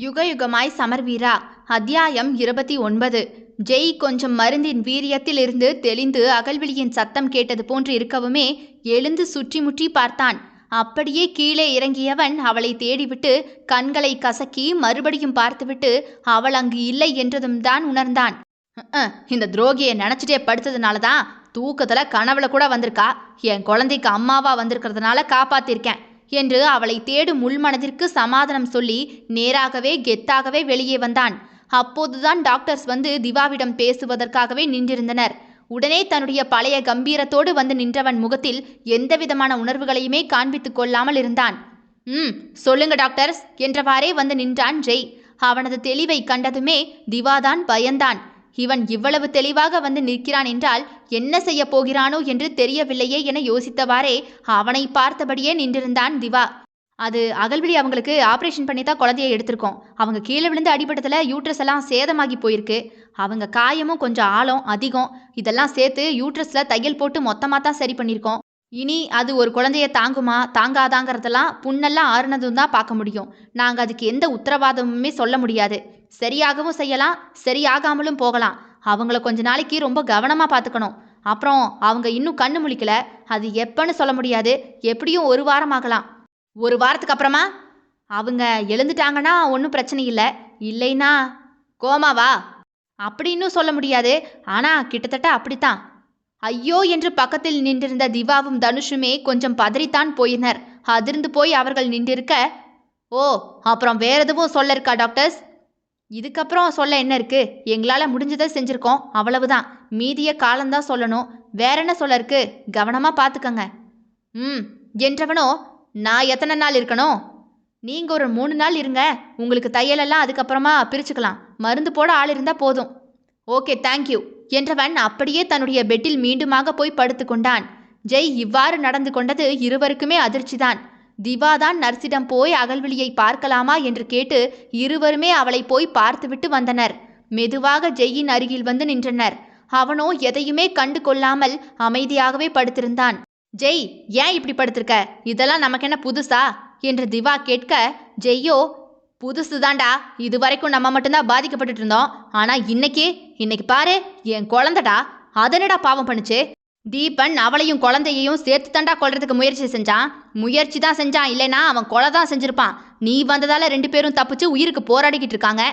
யுகயுகமாய் சமர்வீரா. அத்தியாயம் இருபத்தி ஒன்பது. ஜெய் கொஞ்சம் மருந்தின் வீரியத்தில் இருந்து தெளிந்து அகல்விழியின் சத்தம் கேட்டது போன்று இருக்கவுமே எழுந்து சுற்றி முற்றி பார்த்தான். அப்படியே கீழே இறங்கியவன் அவளை தேடிவிட்டு கண்களை கசக்கி மறுபடியும் பார்த்துவிட்டு அவள் அங்கு இல்லை என்றதும் தான் உணர்ந்தான். இந்த துரோகியை நினச்சிட்டே படுத்ததுனால தான் தூக்கத்தில் கனவுல கூட வந்திருக்கா. என் குழந்தைக்கு அம்மாவா வந்திருக்கிறதுனால காப்பாத்திருக்கேன். என்று அவளை தேடும் உள்மனதிற்கு சமாதானம் சொல்லி நேராகவே கெத்தாகவே வெளியே வந்தான். அப்போதுதான் டாக்டர்ஸ் வந்து திவாவிடம் பேசுவதற்காகவே நின்றிருந்தனர். உடனே தன்னுடைய பழைய கம்பீரத்தோடு வந்து நின்றவன் முகத்தில் எந்தவிதமான உணர்வுகளையுமே காண்பித்துக் கொள்ளாமல் இருந்தான். ம் சொல்லுங்க டாக்டர்ஸ் என்றவாறே வந்து நின்றான் ஜெய். அவனது தெளிவை கண்டதுமே திவாதான் பயந்தான். இவன் இவ்வளவு தெளிவாக வந்து நிற்கிறான் என்றால் என்ன செய்ய போகிறானோ என்று தெரியவில்லையே என யோசித்தவாறே அவனை பார்த்தபடியே நின்றிருந்தான் திவா. அது அகல்விழி அவங்களுக்கு ஆப்ரேஷன் பண்ணி தான் குழந்தைய எடுத்திருக்கோம். அவங்க கீழே விழுந்து அடிபட்டதில் யூட்ரஸ் எல்லாம் சேதமாகி போயிருக்கு. அவங்க காயமும் கொஞ்சம் ஆழம் அதிகம். இதெல்லாம் சேர்த்து யூட்ரஸில் தையல் போட்டு மொத்தமாக தான் சரி பண்ணியிருக்கோம். இனி அது ஒரு குழந்தைய தாங்குமா தாங்காதாங்கிறதெல்லாம் புண்ணெல்லாம் ஆறுனதும் தான் பார்க்க முடியும். நாங்கள் அதுக்கு எந்த உத்தரவாதமுமே சொல்ல முடியாது. சரியாகவும் செய்யலாம் சரியாகாமலும் போகலாம். அவங்கள கொஞ்ச நாளைக்கு ரொம்ப கவனமாக பார்த்துக்கணும். அப்புறம் அவங்க இன்னும் கண்ணு முழிக்கல. அது எப்பன்னு சொல்ல முடியாது. எப்படியும் ஒரு வாரம் ஆகலாம். ஒரு வாரத்துக்கு அப்புறமா? அவங்க எழுந்துட்டாங்கன்னா ஒன்றும் பிரச்சனை இல்லை. இல்லைன்னா கோமாவா அப்படின்னு சொல்ல முடியாது. ஆனால் கிட்டத்தட்ட அப்படித்தான். ஐயோ என்று பக்கத்தில் நின்றிருந்த திவாவும் தனுஷுமே கொஞ்சம் பதறித்தான் போயினர். அதிர்ந்து போய் அவர்கள் நின்றிருக்க ஓ அப்புறம் வேற எதுவும் சொல்ல இருக்கா டாக்டர்ஸ்? இதுக்கப்புறம் சொல்ல என்ன இருக்கு? எங்களால் முடிஞ்சதை செஞ்சுருக்கோம். அவ்வளவுதான். மீதிய காலந்தான் சொல்லணும். வேற என்ன சொல்ல இருக்கு? கவனமாக பார்த்துக்கங்க ம். என்றவனோ நான் எத்தனை நாள் இருக்கணும்? நீங்கள் ஒரு மூணு நாள் இருங்க. உங்களுக்கு தையலெல்லாம் அதுக்கப்புறமா பிரிச்சுக்கலாம். மருந்து போட ஆள் இருந்தால் போதும். ஓகே தேங்க்யூ என்றவன் அப்படியே தன்னுடைய பெட்டில் மீண்டுமாக போய் படுத்துக்கொண்டான். ஜெய் இவ்வாறு நடந்து கொண்டது இருவருக்குமே அதிர்ச்சிதான். திவாதான் நர்சிடம் போய் அகல்விழியை பார்க்கலாமா என்று கேட்டு இருவருமே அவளை போய் பார்த்துவிட்டு வந்தனர். மெதுவாக ஜெய்யின் அருகில் வந்து நின்றனர். அவனோ எதையுமே கண்டு கொள்ளாமல் அமைதியாகவே படுத்திருந்தான். ஜெய் ஏன் இப்படி படுத்திருக்க? இதெல்லாம் நமக்கு என்ன புதுசா? என்று திவா கேட்க ஜெய்யோ புதுசு தாண்டா இது வரைக்கும் நம்ம மட்டும்தான் பாதிக்கப்பட்டுட்டு இருந்தோம். ஆனா இன்னைக்கு இன்னைக்கு பாரு என் குழந்தடா. அதனடா பாவம் பண்ணுச்சு? தீபன் அவளையும் குழந்தையையும் சேர்த்து தாண்டா கொள்றதுக்கு முயற்சி செஞ்சான் முயற்சி தான் செஞ்சான் இல்லைனா அவன் கொலை தான் செஞ்சிருப்பான். நீ வந்ததால ரெண்டு பேரும் தப்பிச்சு உயிருக்கு போராடிக்கிட்டு இருக்காங்க.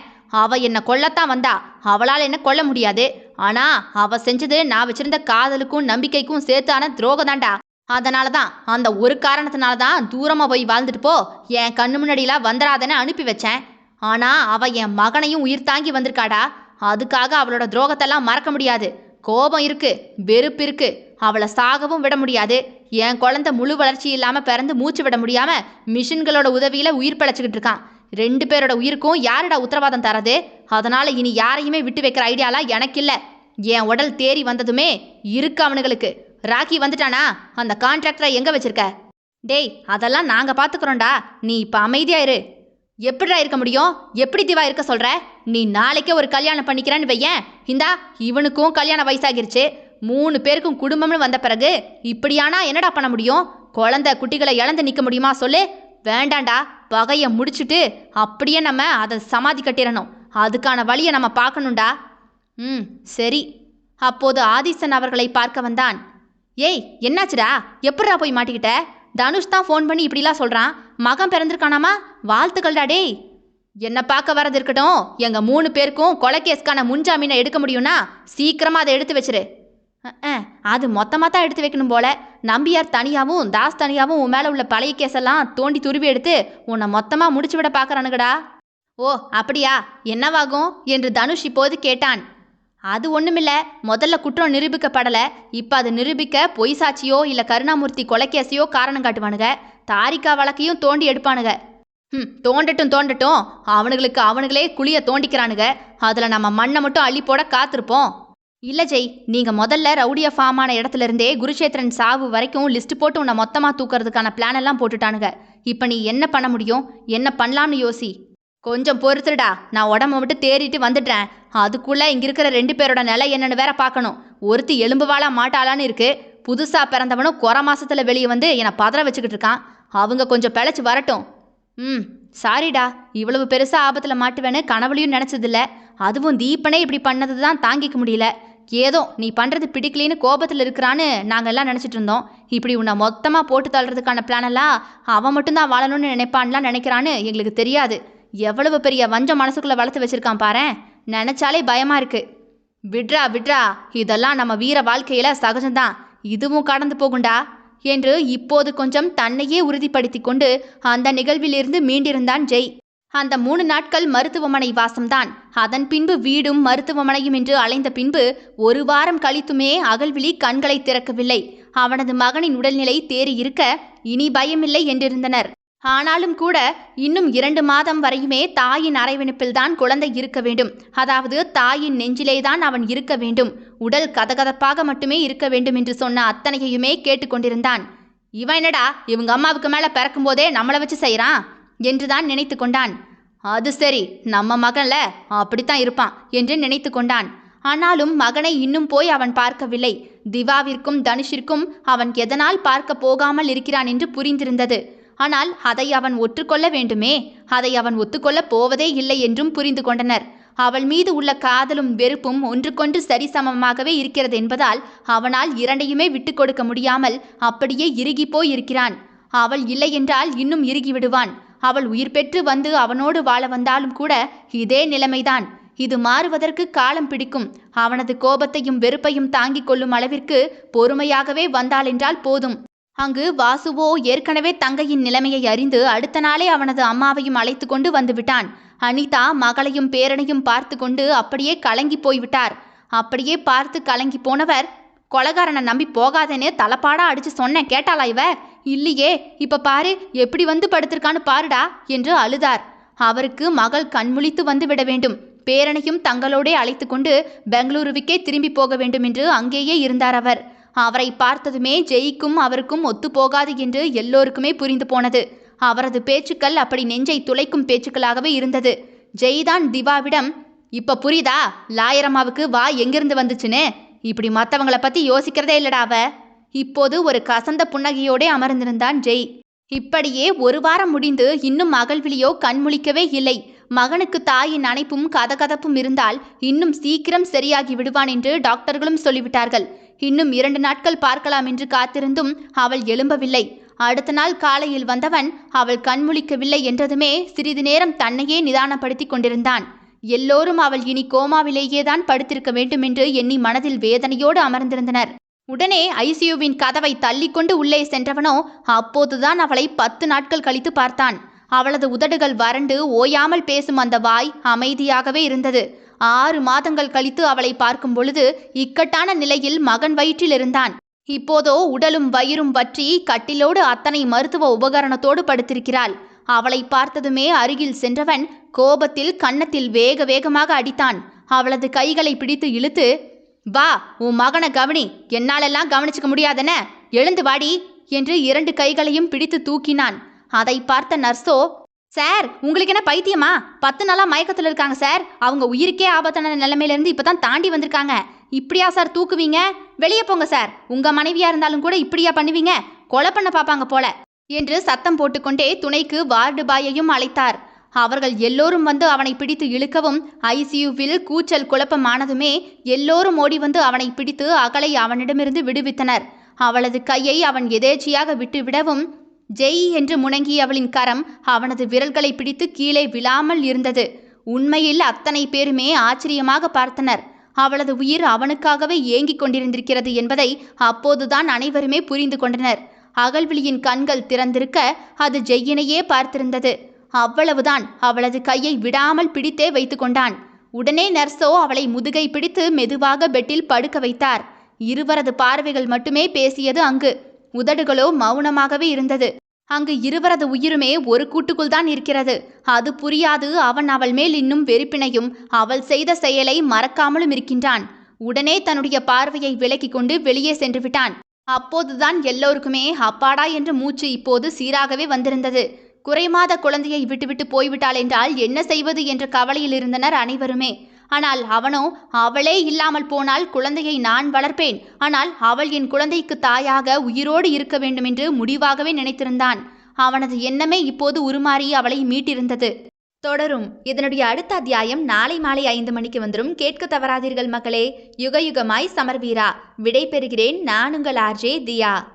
அவ என்னை கொல்லத்தான் வந்தா. அவளால் என்ன கொல்ல முடியாது. ஆனா அவ செஞ்சது நான் வச்சிருந்த காதலுக்கும் நம்பிக்கைக்கும் சேர்த்தான துரோகதாண்டா அதனால தான் அந்த ஒரு காரணத்தினால தான் தூரமாக போய் வாழ்ந்துட்டு போ. என் கண்ணு முன்னாடிலாம் வந்துடாதன்னு அனுப்பி வச்சேன். ஆனால் அவள் என் மகனையும் உயிர் தாங்கி வந்திருக்காடா. அதுக்காக அவளோட துரோகத்தெல்லாம் மறக்க முடியாது. கோபம் இருக்கு வெறுப்பு இருக்கு. அவளை சாகவும் விட முடியாது. என் குழந்தை முழு வளர்ச்சி இல்லாமல் பிறந்து மூச்சு விட முடியாம மிஷின்களோட உதவியில உயிர் பிழைச்சிக்கிட்டு இருக்கான். ரெண்டு பேரோட உயிருக்கும் யாருடா உத்தரவாதம் தரது? அதனால இனி யாரையுமே விட்டு வைக்கிற ஐடியாலாம் எனக்கு இல்லை. என் உடல் தேறி வந்ததுமே இருக்கு அவனுங்களுக்கு. ராக்கி வந்துட்டானா? அந்த கான்ட்ராக்டரை எங்க வச்சிருக்க? டேய் அதெல்லாம் நாங்க பாத்துக்கிறோம்டா. நீ இப்ப அமைதியாக இரு. எப்படிடா இருக்க முடியும்? எப்படி திவா இருக்க சொல்ற? நீ நாளைக்கே ஒரு கல்யாணம் பண்ணிக்கிறேன்னு வையேன். இந்தா இவனுக்கும் கல்யாண வயசாகிருச்சு. மூணு பேருக்கும் குடும்பம்னு வந்த பிறகு இப்படியானா என்னடா பண்ண முடியும்? குழந்தை குட்டிகளை இழந்து நிற்க முடியுமா சொல்லு? வேண்டாண்டா. பகையை முடிச்சுட்டு அப்படியே நம்ம அதை சமாதி கட்டிடணும். அதுக்கான வழியை நம்ம பார்க்கணும்டா. ம் சரி. அப்போது ஆதிசன் அவர்களை பார்க்க வந்தான். ஏய் என்னாச்சுடா? எப்படிடா போய் மாட்டிக்கிட்ட? தனுஷ் தான் ஃபோன் பண்ணி இப்படிலாம் சொல்கிறான் மகன் பிறந்திருக்கானாமா? வாழ்த்துக்கள்டா டேய். என்னை பார்க்க வரது இருக்கட்டும். எங்கள் மூணு பேருக்கும் கொலைகேஸ்க்கான முன்ஜாமீனை எடுக்க முடியும்னா சீக்கிரமாக அதை எடுத்து வச்சிரு. அது மொத்தமாக தான் எடுத்து வைக்கணும் போல. நம்பியார் தனியாகவும் தாஸ் தனியாகவும் உன் மேலே உள்ள பழைய கேஸெல்லாம் தோண்டி துருவி எடுத்து உன்னை மொத்தமாக முடிச்சு விட பார்க்குறானுங்கடா. ஓ அப்படியா? என்னவாகும்? என்று தனுஷ் இப்போது கேட்டான். அது ஒன்றுமில்லை முதல்ல குற்றம் நிரூபிக்கப்படலை. இப்போ அது நிரூபிக்க பொய் சாட்சியோ இல்லை கருணாமூர்த்தி கொலைக்கேசையோ காரணம் காட்டுவானுங்க. தாரிகா வழக்கையும் தோண்டி எடுப்பானுங்க. ம் தோண்டட்டும் தோண்டட்டும். அவனுங்களுக்கு அவனுங்களே குழிய தோண்டிக்கிறானுங்க. அதில் நம்ம மண்ணை மட்டும் அள்ளி போட காத்திருப்போம். இல்லை ஜெய் நீங்கள் முதல்ல ரவுடியா ஃபார்ம் ஆன இடத்துல இருந்தே குருஷேத்திரன் சாவு வரைக்கும் லிஸ்ட் போட்டு உன்னை மொத்தமாக தூக்கிறதுக்கான பிளான் எல்லாம் போட்டுட்டானுங்க. இப்போ நீ என்ன பண்ண முடியும்? என்ன பண்ணலாம்னு யோசி. கொஞ்சம் பொறுத்துடா நான் உடம்ப விட்டு தேறிட்டு வந்துடுறேன். அதுக்குள்ளே இங்கே இருக்கிற ரெண்டு பேரோட நிலை என்னன்னு வேற பார்க்கணும். ஒருத்தி எலும்புவாளா மாட்டாளான்னு இருக்கு. புதுசாக பிறந்தவனும் குறை மாசத்துல வெளியே வந்து என்னை பதற வச்சுக்கிட்டு இருக்கான். அவங்க கொஞ்சம் பிழைச்சி வரட்டும். ம் சாரிடா. இவ்வளவு பெருசாக ஆபத்தில் மாட்டுவேன்னு கனவுலையும் நினச்சதில்ல. அதுவும் தீபனே இப்படி பண்ணது தான் தாங்கிக்க முடியல. ஏதோ நீ பண்ணுறது பிடிக்கலைன்னு கோபத்தில் இருக்கிறான்னு நாங்கள் எல்லாம் நினச்சிட்டு இருந்தோம். இப்படி உன்னை மொத்தமாக போட்டு தள்ளுறதுக்கான பிளானெல்லாம் அவன் மட்டும்தான் வாழணும்னு நினைப்பான்லாம் நினைக்கிறான்னு எங்களுக்கு தெரியாது. எவ்வளவு பெரிய வஞ்சம் மனசுக்குள்ளே வளர்த்து வச்சிருக்கான் பாரேன். நினச்சாலே பயமாக இருக்கு. விட்ரா விட்ரா இதெல்லாம் நம்ம வீர வாழ்க்கையில் சகஜம்தான். இதுவும் கடந்து போகுண்டா என்று இப்போது கொஞ்சம் தன்னையே உறுதிப்படுத்தி கொண்டு அந்த நிகழ்விலிருந்து மீண்டிருந்தான் ஜெய். அந்த மூணு நாட்கள் மருத்துவமனை வாசம்தான். அதன் பின்பு வீடும் மருத்துவமனையும் என்று அலைந்த பின்பு ஒரு வாரம் கழித்துமே அகல்விழி கண்களை திறக்கவில்லை. அவனது மகனின் உடல்நிலை தேறி இருக்க இனி பயமில்லை என்றிருந்தனர். ஆனாலும் கூட இன்னும் இரண்டு மாதம் வரையுமே தாயின் அரவணைப்பில்தான் குழந்தை இருக்க வேண்டும். அதாவது தாயின் நெஞ்சிலேதான் அவன் இருக்க வேண்டும். உடல் கதகதப்பாக மட்டுமே இருக்க வேண்டும் என்று சொன்ன அத்தனையுமே கேட்டுக்கொண்டிருந்தான். இவன் என்னடா இவங்க அம்மாவுக்கு மேலே பிறக்கும் போதே நம்மளை வச்சு செய்கிறான் என்றுதான் நினைத்து கொண்டான். அது சரி நம்ம மகன்ல அப்படித்தான் இருப்பான் என்று நினைத்து கொண்டான். ஆனாலும் மகனை இன்னும் போய் அவன் பார்க்கவில்லை. திவாவிற்கும் தனுஷிற்கும் அவன் எதனால் பார்க்க போகாமல் இருக்கிறான் என்று புரிந்திருந்தது. ஆனால் அதை அவன் ஒற்றுக்கொள்ள வேண்டுமே? அதை அவன் ஒத்துக்கொள்ளப் போவதே இல்லை என்றும் புரிந்து கொண்டனர். அவள் மீது உள்ள காதலும் வெறுப்பும் ஒன்றுக்கொன்று சரிசமமாகவே இருக்கிறது என்பதால் அவனால் இரண்டையுமே விட்டு கொடுக்க முடியாமல் அப்படியே இறுகி போய் இருக்கிறான் அவள் இல்லை என்றால் இன்னும் இறுகி விடுவான். அவள் உயிர் பெற்று வந்து அவனோடு வாழ வந்தாலும் கூட இதே நிலைமைதான். இது மாறுவதற்கு காலம் பிடிக்கும். அவனது கோபத்தையும் வெறுப்பையும் தாங்கிக் கொள்ளும் அளவிற்கு பொறுமையாகவே வந்தாளென்றால் போதும். அங்கு வாசுவோ ஏற்கனவே தங்கையின் நிலைமையை அறிந்து அடுத்த நாளே அவனது அம்மாவையும் அழைத்து கொண்டு வந்து விட்டான் அனிதா மகளையும் பேரனையும் பார்த்து கொண்டு அப்படியே கலங்கி போய்விட்டார். அப்படியே பார்த்து கலங்கி போனவர் கொலகாரனை நம்பி போகாதேன்னு தலப்பாடா அடிச்சு சொன்னேன் கேட்டாளா இவ? இல்லையே இப்ப பாரு எப்படி வந்து படுத்திருக்கான்னு பாருடா என்று அழுதார். அவருக்கு மகள் கண்முழித்து வந்து விட வேண்டும். பேரனையும் தங்களோடே அழைத்து கொண்டு பெங்களூருவுக்கே திரும்பி போக வேண்டும் என்று அங்கேயே இருந்தார் அவர். அவரை பார்த்ததுமே ஜெய்க்கும் அவருக்கும் ஒத்துப்போகாது என்று எல்லோருக்குமே புரிந்து போனது. அவரது பேச்சுக்கள் அப்படி நெஞ்சை துளைக்கும் பேச்சுக்களாகவே இருந்தது. ஜெய்தான் திவாவிடம் இப்ப புரியுதா? லாயரம்மாவுக்கு வா எங்கிருந்து வந்துச்சுன்னு? இப்படி மற்றவங்கள பத்தி யோசிக்கிறதே இல்லடா அவ. இப்போது ஒரு கசந்த புன்னகையோடே அமர்ந்திருந்தான் ஜெய். இப்படியே ஒரு வாரம் முடிந்து இன்னும் மகள்விழியோ கண்முழிக்கவே இல்லை. மகனுக்கு தாயின் அணைப்பும் கதகதப்பும் இருந்தால் இன்னும் சீக்கிரம் சரியாகி விடுவான் என்று டாக்டர்களும் சொல்லிவிட்டார்கள். இன்னும் இரண்டு நாட்கள் பார்க்கலாம் என்று காத்திருந்தும் அவள் எழும்பவில்லை. அடுத்த நாள் காலையில் வந்தவன் அவள் கண்முழிக்கவில்லை என்றதுமே சிறிது நேரம் தன்னையே நிதானப்படுத்தி கொண்டிருந்தான். எல்லோரும் அவள் இனி கோமாவிலேயேதான் படுத்திருக்க வேண்டும் என்று எண்ணி மனதில் வேதனையோடு அமர்ந்திருந்தனர். உடனே ஐசியூவின் கதவை தள்ளிக்கொண்டு உள்ளே சென்றவனோ அப்போதுதான் அவளை பத்து நாட்கள் கழித்து பார்த்தான். அவளது உதடுகள் வறண்டு ஓயாமல் பேசும் அந்த வாய் அமைதியாகவே இருந்தது. ஆறு மாதங்கள் கழித்து அவளை பார்க்கும் பொழுது இக்கட்டான நிலையில் மகன் வயிற்றில் இருந்தான் இப்போதோ உடலும் வயிறும் வற்றி கட்டிலோடு அத்தனை மருத்துவ உபகரணத்தோடு படுத்திருக்கிறாள். அவளை பார்த்ததுமே அருகில் சென்றவன் கோபத்தில் கன்னத்தில் வேக வேகமாக அடித்தான். அவளது கைகளை பிடித்து இழுத்து வா உன் மகனை கவனி. என்னாலெல்லாம் கவனிச்சுக்க முடியாதன? எழுந்து வாடி என்று இரண்டு கைகளையும் பிடித்து தூக்கினான். அதை பார்த்த நர்ஸோ சார் உங்களுக்கு என்ன பைத்தியமா? பத்து நாளாக மயக்கத்தில் இருக்காங்க சார். அவங்க உயிருக்கே ஆபத்தான நிலைமையிலேருந்து இருந்து இப்பதான் தாண்டி வந்திருக்காங்க. இப்படியா சார் தூக்குவீங்க? வெளியே போங்க சார். உங்கள் மனைவியாக இருந்தாலும் கூட இப்படியா பண்ணுவீங்க? கொலை பண்ண பார்ப்பாங்க போல. என்று சத்தம் போட்டுக்கொண்டே துணைக்கு வார்டு பாயையும் அழைத்தார். அவர்கள் எல்லோரும் வந்து அவனை பிடித்து இழுக்கவும் ஐசியூவில் கூச்சல் குழப்பமானதுமே எல்லோரும் ஓடி வந்து அவனை பிடித்து அகலை அவனிடமிருந்து விடுவித்தனர். அவளது கையை அவன் எதேச்சியாக விட்டுவிடவும் ஜெய் என்று முணங்கிய அவளின் கரம் அவனது விரல்களை பிடித்து கீழே விழாமல் இருந்தது. உண்மையில் அத்தனை பேருமே ஆச்சரியமாக பார்த்தனர். அவளது உயிர் அவனுக்காகவே ஏங்கிக் கொண்டிருந்திருக்கிறது என்பதை அப்போதுதான் அனைவருமே புரிந்து கொண்டனர். அகல்விழியின் கண்கள் திறந்திருக்க அது ஜெய்யினையே பார்த்திருந்தது. அவ்வளவுதான் அவளது கையை விடாமல் பிடித்தே வைத்து கொண்டான். உடனே நர்ஸோ அவளை முதுகை பிடித்து மெதுவாக பெட்டில் படுக்க வைத்தார். இருவரது பார்வைகள் மட்டுமே பேசியது அங்கு. உதடுகளோ மௌனமாகவே இருந்தது. அங்கு இருவரது உயிருமே ஒரு கூட்டுக்குள் தான் இருக்கிறது. அது புரியாது. அவன் அவள் மேல் இன்னும் வெறுப்பினையும் அவள் செய்த செயலை மறக்காமலும் இருக்கின்றான். உடனே தன்னுடைய பார்வையை விலக்கிக் கொண்டு வெளியே சென்று விட்டான். அப்போதுதான் எல்லோருக்குமே அப்பாடா என்ற மூச்சு இப்போது சீராகவே வந்திருந்தது. குறைமாத குழந்தையை விட்டுவிட்டு போய்விட்டாள் என்றால் என்ன செய்வது என்ற கவலையில் இருந்தனர் அனைவருமே. ஆனால் அவனோ அவளே இல்லாமல் போனால் குழந்தையை நான் வளர்ப்பேன். ஆனால் அவள் என் குழந்தைக்கு தாயாக உயிரோடு இருக்க வேண்டும் என்று முடிவாகவே நினைத்திருந்தான். அவனது எண்ணமே இப்போது உருமாறி அவளை மீட்டிருந்தது. தொடரும். இதனுடைய அடுத்த அத்தியாயம் நாளை மாலை ஐந்து மணிக்கு வந்துடும் கேட்க தவறாதீர்கள் மக்களே. யுக யுகமாய் சமர்வீரா. விடை பெறுகிறேன் நான் உங்கள் ஆர்ஜே தியா.